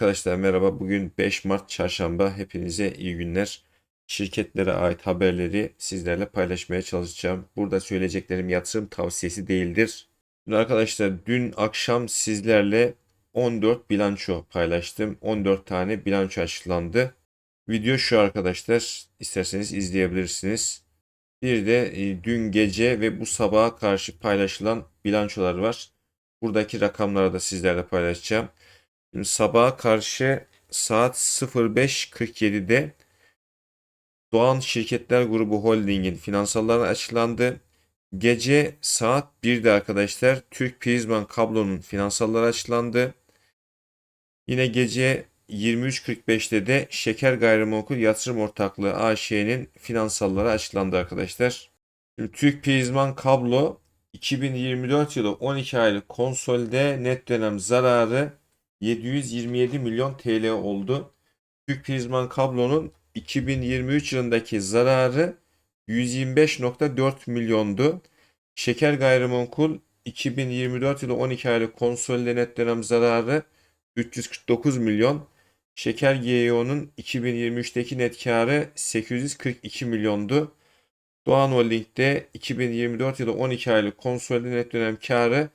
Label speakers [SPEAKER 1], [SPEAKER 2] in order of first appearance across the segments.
[SPEAKER 1] Arkadaşlar merhaba. Bugün 5 Mart Çarşamba. Hepinize iyi günler. Şirketlere ait haberleri sizlerle paylaşmaya çalışacağım. Burada söyleyeceklerim yatırım tavsiyesi değildir. Şimdi arkadaşlar dün akşam sizlerle 14 bilanço paylaştım. 14 tane bilanço açıklandı. Video şu arkadaşlar. İsterseniz izleyebilirsiniz. Bir de e, dün gece ve bu sabaha karşı paylaşılan bilançolar var. Buradaki rakamları da sizlerle paylaşacağım. Sabaha karşı saat 05.47'de Doğan Şirketler Grubu Holding'in finansalları açıklandı. Gece saat 1'de arkadaşlar Türk Prizman Kablo'nun finansalları açıklandı. Yine gece 23.45'te de Şeker Gayrimenkul Yatırım Ortaklığı AŞ'nin finansalları açıklandı arkadaşlar. Şimdi Türk Prizman Kablo 2024 yılı 12 aylık konsolde net dönem zararı 727 milyon TL oldu. Türk Prizman Kablo'nun 2023 yılındaki zararı 125.4 milyondu. Şeker Gayrimenkul 2024 yılı 12 aylık konsolide net dönem zararı 349 milyon. Şeker GEO'nun 2023'teki net karı 842 milyondu. Doğan Holding'de 2024 yılı 12 aylık konsolide net dönem karı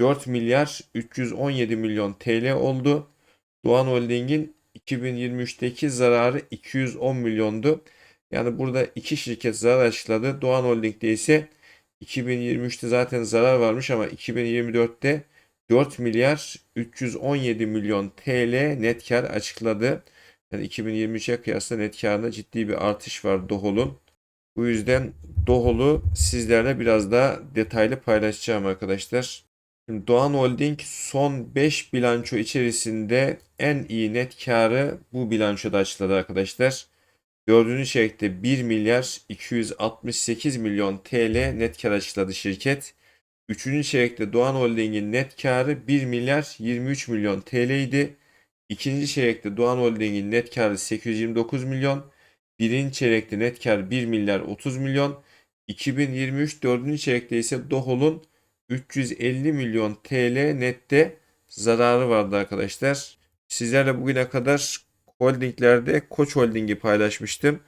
[SPEAKER 1] 4 milyar 317 milyon TL oldu. Doğan Holding'in 2023'teki zararı 210 milyondu. Yani burada iki şirket zarar açıkladı. Doğan Holding'de ise 2023'te zaten zarar varmış ama 2024'te 4 milyar 317 milyon TL net kar açıkladı. Yani 2023'e kıyasla net karında ciddi bir artış var Dohol'un. Bu yüzden Dohol'u sizlerle biraz daha detaylı paylaşacağım arkadaşlar. Doğan Holding son 5 bilanço içerisinde en iyi net karı bu bilançoda açıkladı arkadaşlar. Dördüncü çeyrekte 1 milyar 268 milyon TL net kar açıkladı şirket. Üçüncü çeyrekte Doğan Holding'in net karı 1 milyar 23 milyon TL idi. İkinci çeyrekte Doğan Holding'in net karı 829 milyon. Birinci çeyrekte net kar 1 milyar 30 milyon. 2023 dördüncü çeyrekte ise Dohol'un 350 milyon TL nette zararı vardı arkadaşlar. Sizlerle bugüne kadar holdinglerde Koç Holding'i paylaşmıştım.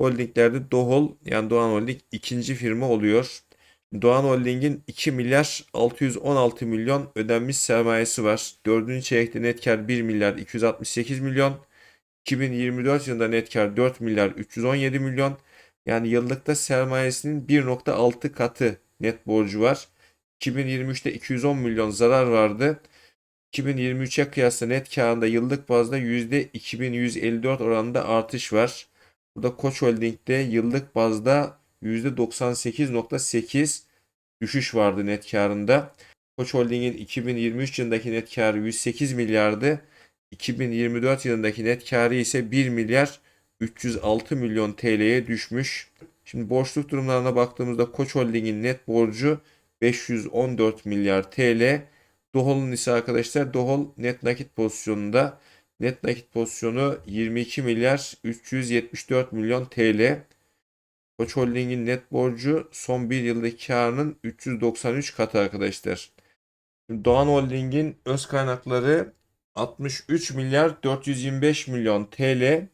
[SPEAKER 1] Holdinglerde Dohol yani Doğan Holding ikinci firma oluyor. Doğan Holding'in 2 milyar 616 milyon ödenmiş sermayesi var. Dördüncü çeyrekte net kar 1 milyar 268 milyon. 2024 yılında net kar 4 milyar 317 milyon. Yani yıllıkta sermayesinin 1.6 katı net borcu var. 2023'te 210 milyon zarar vardı. 2023'e kıyasla net karında yıllık bazda %2154 oranında artış var. Burada Koç Holding'de yıllık bazda %98.8 düşüş vardı net karında. Koç Holding'in 2023 yılındaki net karı 108 milyardı. 2024 yılındaki net karı ise 1 milyar 306 milyon TL'ye düşmüş. Şimdi borçluk durumlarına baktığımızda Koç Holding'in net borcu 514 milyar TL. Dohol'un ise arkadaşlar Dohol net nakit pozisyonunda net nakit pozisyonu 22 milyar 374 milyon TL. Koç Holding'in net borcu son bir yıldaki karının 393 katı arkadaşlar. Doğan Holding'in öz kaynakları 63 milyar 425 milyon TL.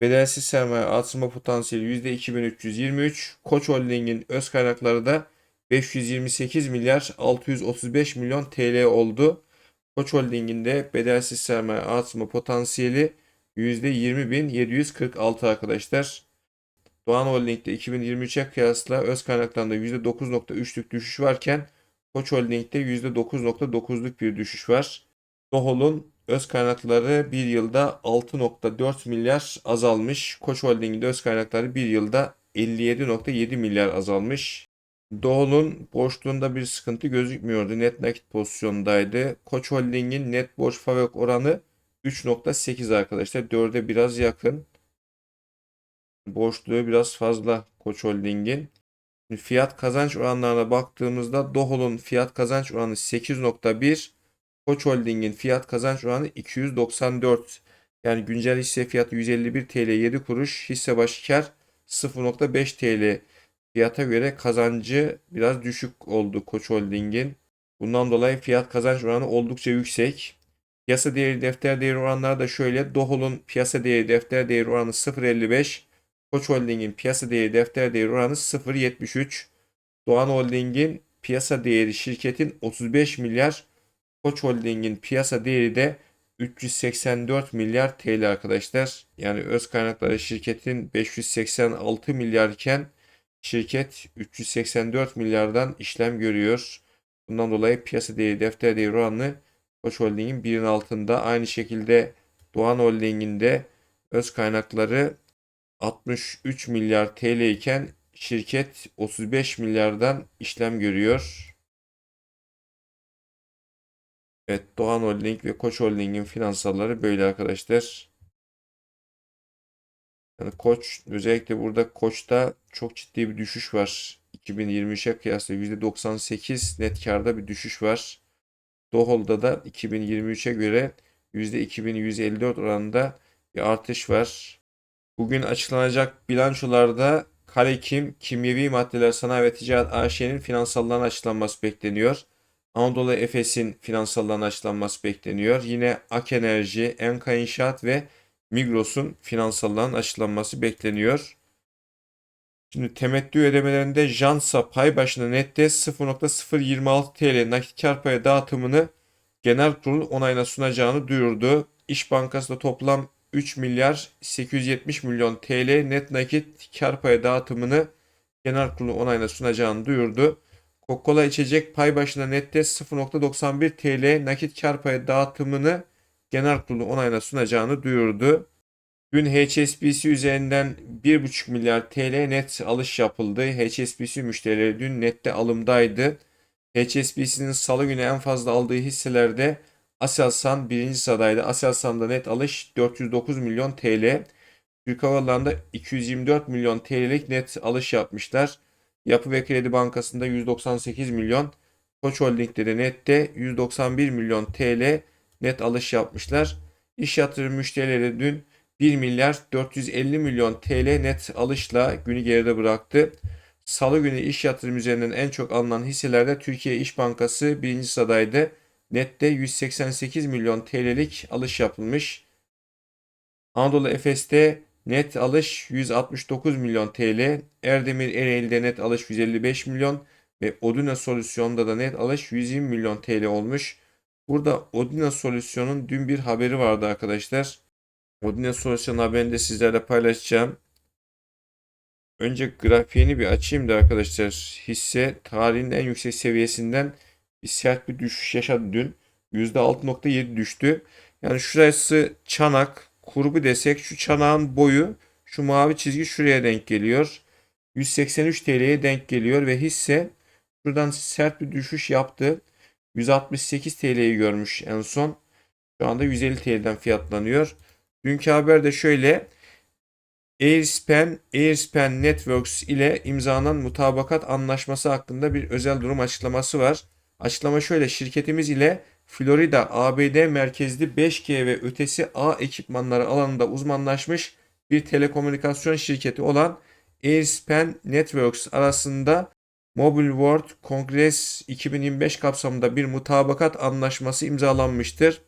[SPEAKER 1] Bedelsiz sermaye artırma potansiyeli %2323. Koç Holding'in öz kaynakları da 528 milyar 635 milyon TL oldu. Koç Holding'in de bedelsiz sermaye artırma potansiyeli %20.746 arkadaşlar. Doğan Holding'de 2023'e kıyasla öz kaynaklarında %9.3'lük düşüş varken Koç Holding'de %9.9'luk bir düşüş var. Dohol'un öz kaynakları bir yılda 6.4 milyar azalmış. Koç Holding'de öz kaynakları bir yılda 57.7 milyar azalmış. Doğu'nun borçluğunda bir sıkıntı gözükmüyordu. Net nakit pozisyondaydı. Koç Holding'in net borç fabrik oranı 3.8 arkadaşlar. 4'e biraz yakın. Borçluğu biraz fazla Koç Holding'in. Fiyat kazanç oranlarına baktığımızda Dohol'un fiyat kazanç oranı 8.1. Koç Holding'in fiyat kazanç oranı 294. Yani güncel hisse fiyatı 151 TL 7 kuruş. Hisse başı kar 0.5 TL fiyata göre kazancı biraz düşük oldu Koç Holding'in. Bundan dolayı fiyat kazanç oranı oldukça yüksek. Piyasa değeri defter değeri oranları da şöyle. Dohol'un piyasa değeri defter değeri oranı 0.55. Koç Holding'in piyasa değeri defter değeri oranı 0.73. Doğan Holding'in piyasa değeri şirketin 35 milyar. Koç Holding'in piyasa değeri de 384 milyar TL arkadaşlar. Yani öz kaynakları şirketin 586 milyar iken şirket 384 milyardan işlem görüyor. Bundan dolayı piyasa değeri defter değeri oranı Koç Holding'in birinin altında. Aynı şekilde Doğan Holding'in de öz kaynakları 63 milyar TL iken şirket 35 milyardan işlem görüyor. Evet Doğan Holding ve Koç Holding'in finansalları böyle arkadaşlar. Yani Koç özellikle burada Koç'ta çok ciddi bir düşüş var. 2023'e kıyasla %98 net karda bir düşüş var. Dohol'da da 2023'e göre %2154 oranında bir artış var. Bugün açıklanacak bilançolarda Kalekim Kimyevi Maddeler Sanayi ve Ticaret AŞ'nin finansallarının açıklanması bekleniyor. Anadolu Efes'in finansallarının açıklanması bekleniyor. Yine Ak Enerji, Enka İnşaat ve Migros'un finansallarının açıklanması bekleniyor. Şimdi temettü ödemelerinde Jansa pay başına nette 0.026 TL nakit kar payı dağıtımını genel kurul onayına sunacağını duyurdu. İş Bankası da toplam 3 milyar 870 milyon TL net nakit kar payı dağıtımını genel kurulu onayına sunacağını duyurdu. Coca-Cola içecek pay başına nette 0.91 TL nakit kar payı dağıtımını genel kurulu onayına sunacağını duyurdu. Dün HSBC üzerinden 1.5 milyar TL net alış yapıldı. HSBC müşterileri dün nette alımdaydı. HSBC'nin salı günü en fazla aldığı hisselerde Aselsan birinci sıradaydı. Aselsan'da net alış 409 milyon TL. Türk Hava Yolları'nda 224 milyon TL'lik net alış yapmışlar. Yapı ve Kredi Bankası'nda 198 milyon. Koç Holding'de de nette 191 milyon TL net alış yapmışlar. İş yatırım müşterileri dün 1 milyar 450 milyon TL net alışla günü geride bıraktı. Salı günü iş yatırım üzerinden en çok alınan hisselerde Türkiye İş Bankası birinci sıradaydı. Nette 188 milyon TL'lik alış yapılmış. Anadolu Efes'te net alış 169 milyon TL. Erdemir Ereğli'de net alış 155 milyon ve Odina Solüsyon'da da net alış 120 milyon TL olmuş. Burada Odina Solüsyon'un dün bir haberi vardı arkadaşlar. Odina Solüsyon haberini de sizlerle paylaşacağım. Önce grafiğini bir açayım da arkadaşlar. Hisse tarihin en yüksek seviyesinden bir sert bir düşüş yaşadı dün. %6.7 düştü. Yani şurası çanak, kurbu desek şu çanağın boyu şu mavi çizgi şuraya denk geliyor. 183 TL'ye denk geliyor ve hisse şuradan sert bir düşüş yaptı. 168 TL'yi görmüş en son. Şu anda 150 TL'den fiyatlanıyor. Dünkü haber de şöyle. Airspan, Airspan Networks ile imzalanan mutabakat anlaşması hakkında bir özel durum açıklaması var. Açıklama şöyle. Şirketimiz ile Florida ABD merkezli 5G ve ötesi ağ ekipmanları alanında uzmanlaşmış bir telekomünikasyon şirketi olan Airspan Networks arasında Mobile World Congress 2025 kapsamında bir mutabakat anlaşması imzalanmıştır.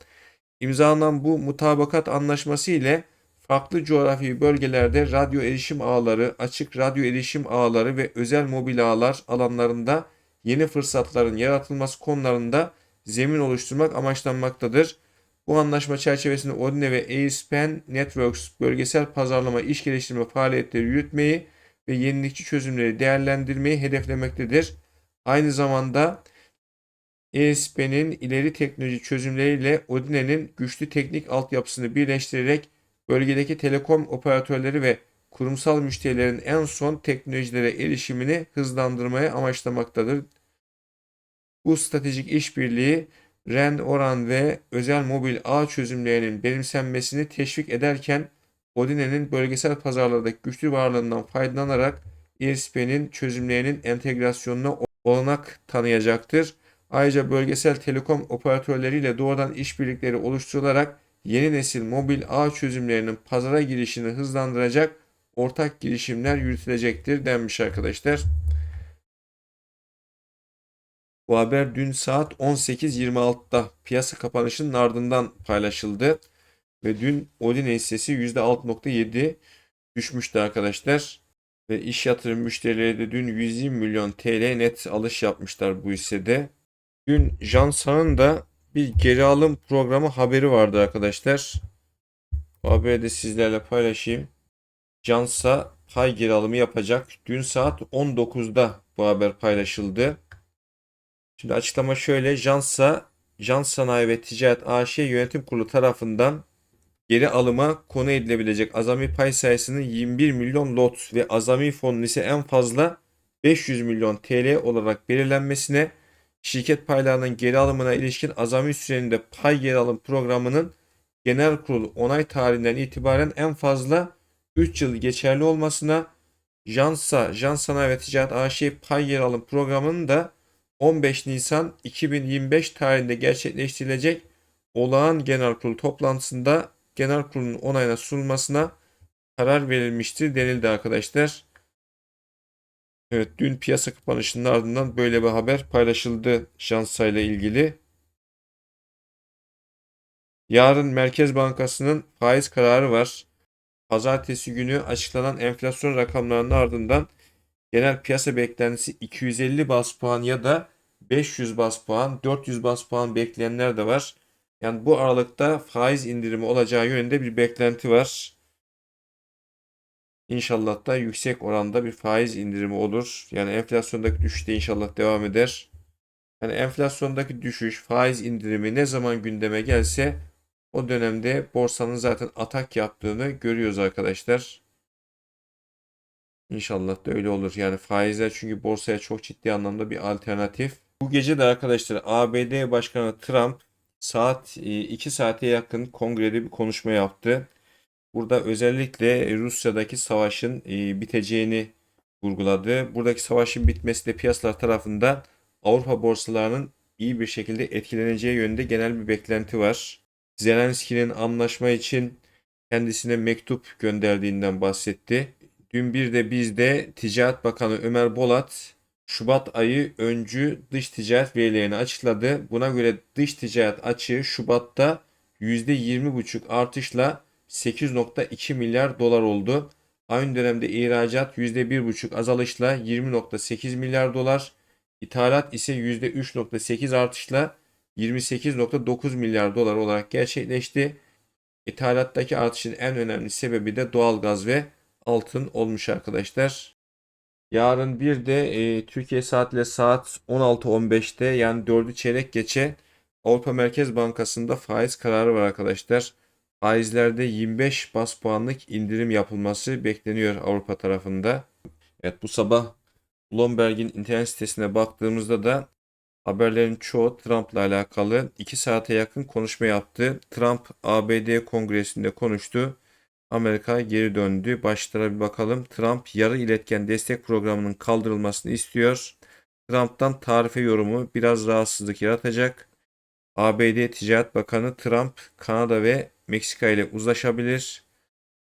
[SPEAKER 1] İmzalanan bu mutabakat anlaşması ile farklı coğrafi bölgelerde radyo erişim ağları, açık radyo erişim ağları ve özel mobil ağlar alanlarında yeni fırsatların yaratılması konularında zemin oluşturmak amaçlanmaktadır. Bu anlaşma çerçevesinde Odine ve Airspan Networks bölgesel pazarlama iş geliştirme faaliyetleri yürütmeyi ve yenilikçi çözümleri değerlendirmeyi hedeflemektedir. Aynı zamanda Airspan'in ileri teknoloji çözümleriyle Odine'nin güçlü teknik altyapısını birleştirerek bölgedeki telekom operatörleri ve kurumsal müşterilerin en son teknolojilere erişimini hızlandırmaya amaçlamaktadır. Bu stratejik işbirliği RAN oran ve özel mobil ağ çözümlerinin benimsenmesini teşvik ederken Odine'nin bölgesel pazarlardaki güçlü varlığından faydalanarak ISP'nin çözümlerinin entegrasyonuna olanak tanıyacaktır. Ayrıca bölgesel telekom operatörleriyle doğrudan işbirlikleri oluşturularak yeni nesil mobil ağ çözümlerinin pazara girişini hızlandıracak ortak girişimler yürütülecektir denmiş arkadaşlar. Bu haber dün saat 18.26'da piyasa kapanışının ardından paylaşıldı. Ve dün Odin hissesi %6.7 düşmüştü arkadaşlar. Ve iş yatırım müşterileri de dün 120 milyon TL net alış yapmışlar bu hissede. Dün Jansa'nın da bir geri alım programı haberi vardı arkadaşlar. Bu haberi de sizlerle paylaşayım. Jansa pay geri alımı yapacak. Dün saat 19'da bu haber paylaşıldı. Şimdi açıklama şöyle. Jansa, Jans Sanayi ve Ticaret AŞ Yönetim Kurulu tarafından geri alıma konu edilebilecek. Azami pay sayısının 21 milyon lot ve azami fonun ise en fazla 500 milyon TL olarak belirlenmesine şirket paylarının geri alımına ilişkin azami sürenin de pay geri alım programının genel kurul onay tarihinden itibaren en fazla 3 yıl geçerli olmasına Jansa, Jans Sanayi ve Ticaret AŞ pay geri alım programının da 15 Nisan 2025 tarihinde gerçekleştirilecek olağan genel kurul toplantısında genel kurulun onayına sunulmasına karar verilmiştir denildi arkadaşlar. Evet dün piyasa kapanışının ardından böyle bir haber paylaşıldı Jansa ile ilgili. Yarın Merkez Bankası'nın faiz kararı var. Pazartesi günü açıklanan enflasyon rakamlarının ardından genel piyasa beklentisi 250 bas puan ya da 500 bas puan, 400 bas puan bekleyenler de var. Yani bu aralıkta faiz indirimi olacağı yönünde bir beklenti var. İnşallah da yüksek oranda bir faiz indirimi olur. Yani enflasyondaki düşüş de inşallah devam eder. Yani enflasyondaki düşüş, faiz indirimi ne zaman gündeme gelse o dönemde borsanın zaten atak yaptığını görüyoruz arkadaşlar. İnşallah da öyle olur. Yani faizler çünkü borsaya çok ciddi anlamda bir alternatif. Bu gece de arkadaşlar ABD Başkanı Trump saat 2 e, saate yakın kongrede bir konuşma yaptı. Burada özellikle Rusya'daki savaşın e, biteceğini vurguladı. Buradaki savaşın bitmesi de piyasalar tarafından Avrupa borsalarının iyi bir şekilde etkileneceği yönünde genel bir beklenti var. Zelenski'nin anlaşma için kendisine mektup gönderdiğinden bahsetti. Dün bir de bizde Ticaret Bakanı Ömer Bolat Şubat ayı öncü dış ticaret verilerini açıkladı. Buna göre dış ticaret açığı Şubat'ta %20,5 artışla 8.2 milyar dolar oldu. Aynı dönemde ihracat %1,5 azalışla 20.8 milyar dolar, ithalat ise %3.8 artışla 28.9 milyar dolar olarak gerçekleşti. İthalattaki artışın en önemli sebebi de doğalgaz ve altın olmuş arkadaşlar. Yarın bir de e, Türkiye saatle saat 16.15'te yani 4'ü çeyrek geçe Avrupa Merkez Bankası'nda faiz kararı var arkadaşlar. Faizlerde 25 bas puanlık indirim yapılması bekleniyor Avrupa tarafında. Evet bu sabah Bloomberg'in internet sitesine baktığımızda da haberlerin çoğu Trump'la alakalı 2 saate yakın konuşma yaptı. Trump ABD kongresinde konuştu. Amerika geri döndü. Başlara bir bakalım. Trump yarı iletken destek programının kaldırılmasını istiyor. Trump'tan tarife yorumu biraz rahatsızlık yaratacak. ABD Ticaret Bakanı Trump, Kanada ve Meksika ile uzlaşabilir.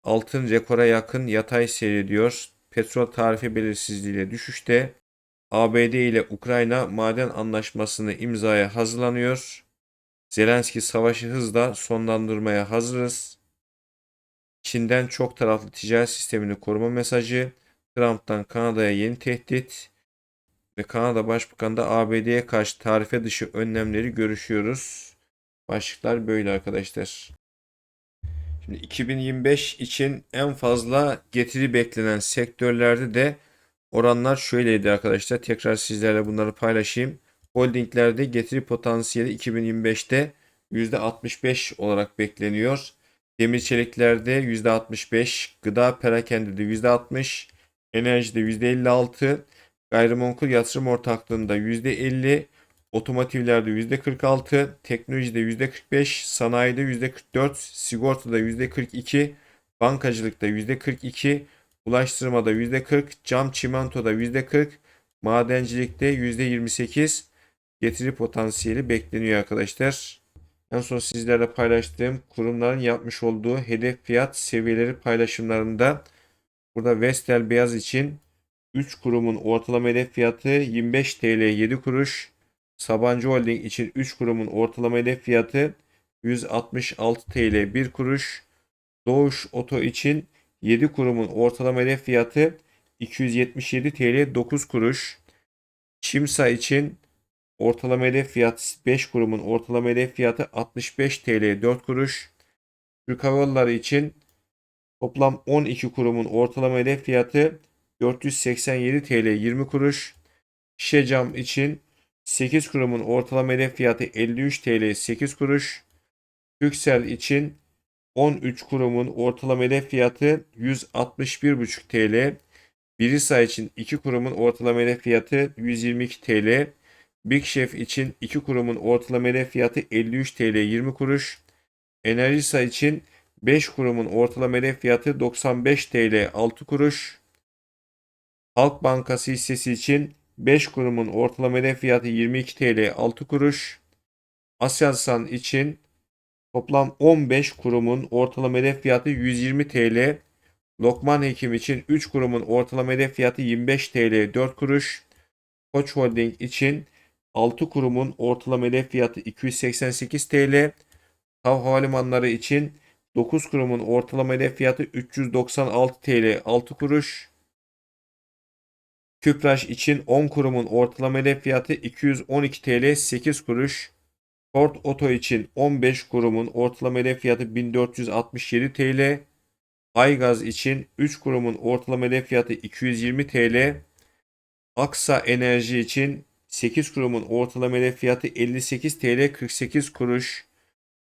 [SPEAKER 1] Altın rekora yakın yatay seyrediyor. Petrol tarifi belirsizliğiyle düşüşte. ABD ile Ukrayna maden anlaşmasını imzaya hazırlanıyor. Zelenski savaşı hızla sonlandırmaya hazırız. Çin'den çok taraflı ticaret sistemini koruma mesajı, Trump'tan Kanada'ya yeni tehdit ve Kanada Başbakanı da ABD'ye karşı tarife dışı önlemleri görüşüyoruz. Başlıklar böyle arkadaşlar. Şimdi 2025 için en fazla getiri beklenen sektörlerde de oranlar şöyleydi arkadaşlar. Tekrar sizlerle bunları paylaşayım. Holdinglerde getiri potansiyeli 2025'te %65 olarak bekleniyor. Demir çeliklerde %65, gıda perakendede %60, enerjide %56, gayrimenkul yatırım ortaklığında %50, otomotivlerde %46, teknolojide %45, sanayide %44, sigortada %42, bankacılıkta %42, ulaştırmada %40, cam çimentoda %40, madencilikte %28 getiri potansiyeli bekleniyor arkadaşlar. En son sizlerle paylaştığım kurumların yapmış olduğu hedef fiyat seviyeleri paylaşımlarında burada Vestel Beyaz için 3 kurumun ortalama hedef fiyatı 25 TL 7 kuruş. Sabancı Holding için 3 kurumun ortalama hedef fiyatı 166 TL 1 kuruş. Doğuş Oto için 7 kurumun ortalama hedef fiyatı 277 TL 9 kuruş. Çimsa için ortalama hedef fiyatı 5 kurumun ortalama hedef fiyatı 65 TL 4 kuruş. Türk Hava için toplam 12 kurumun ortalama hedef fiyatı 487 TL 20 kuruş. Şişecam için 8 kurumun ortalama hedef fiyatı 53 TL 8 kuruş. Türksel için 13 kurumun ortalama hedef fiyatı 161,5 TL. Birisa için 2 kurumun ortalama hedef fiyatı 122 TL. Big Chef için 2 kurumun ortalama hedef fiyatı 53 TL 20 kuruş. Enerjisa için 5 kurumun ortalama hedef fiyatı 95 TL 6 kuruş. Halk Bankası hissesi için 5 kurumun ortalama hedef fiyatı 22 TL 6 kuruş. Aselsan için toplam 15 kurumun ortalama hedef fiyatı 120 TL. Lokman Hekim için 3 kurumun ortalama hedef fiyatı 25 TL 4 kuruş. Koç Holding için 6 kurumun ortalama hedef fiyatı 288 TL. Hav Havalimanları için 9 kurumun ortalama hedef fiyatı 396 TL 6 kuruş. Küpraş için 10 kurumun ortalama hedef fiyatı 212 TL 8 kuruş. Ford Oto için 15 kurumun ortalama hedef fiyatı 1467 TL. Aygaz için 3 kurumun ortalama hedef fiyatı 220 TL. Aksa Enerji için 8 kurumun ortalama fiyatı 58 TL 48 kuruş.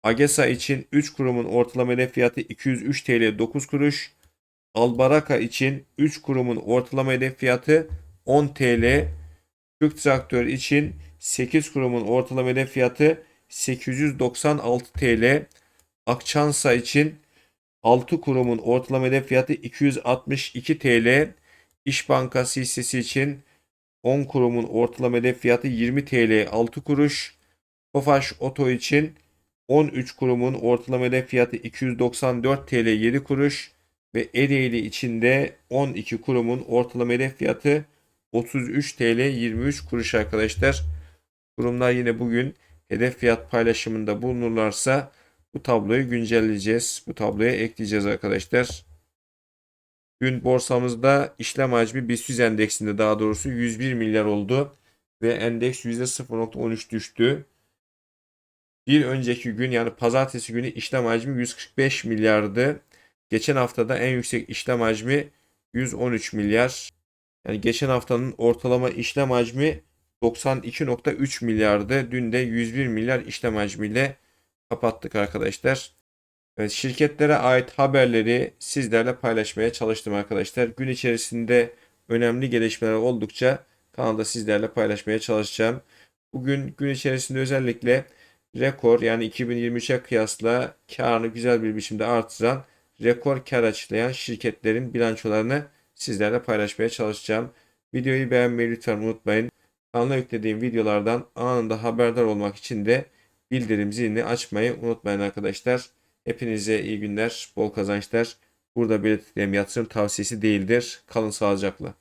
[SPEAKER 1] Agesa için 3 kurumun ortalama fiyatı 203 TL 9 kuruş. Albaraka için 3 kurumun ortalama fiyatı 10 TL. Türk Traktör için 8 kurumun ortalama fiyatı 896 TL. Akçansa için 6 kurumun ortalama fiyatı 262 TL. İş Bankası hissesi için 10 kurumun ortalama hedef fiyatı 20 TL 6 kuruş. Tofaş Oto için 13 kurumun ortalama hedef fiyatı 294 TL 7 kuruş ve Ereğli içinde 12 kurumun ortalama hedef fiyatı 33 TL 23 kuruş arkadaşlar. Kurumlar yine bugün hedef fiyat paylaşımında bulunurlarsa bu tabloyu güncelleyeceğiz. Bu tabloya ekleyeceğiz arkadaşlar. Dün borsamızda işlem hacmi BIST endeksinde daha doğrusu 101 milyar oldu ve endeks %0.13 düştü. Bir önceki gün yani pazartesi günü işlem hacmi 145 milyardı. Geçen haftada en yüksek işlem hacmi 113 milyar. Yani geçen haftanın ortalama işlem hacmi 92.3 milyardı. Dün de 101 milyar işlem hacmiyle kapattık arkadaşlar. Evet, şirketlere ait haberleri sizlerle paylaşmaya çalıştım arkadaşlar. Gün içerisinde önemli gelişmeler oldukça kanalda sizlerle paylaşmaya çalışacağım. Bugün gün içerisinde özellikle rekor yani 2023'e kıyasla karını güzel bir biçimde artıran rekor kar açıklayan şirketlerin bilançolarını sizlerle paylaşmaya çalışacağım. Videoyu beğenmeyi lütfen unutmayın. Kanala yüklediğim videolardan anında haberdar olmak için de bildirim zilini açmayı unutmayın arkadaşlar. Hepinize iyi günler, bol kazançlar. Burada belirttiğim yatırım tavsiyesi değildir. Kalın sağlıcakla.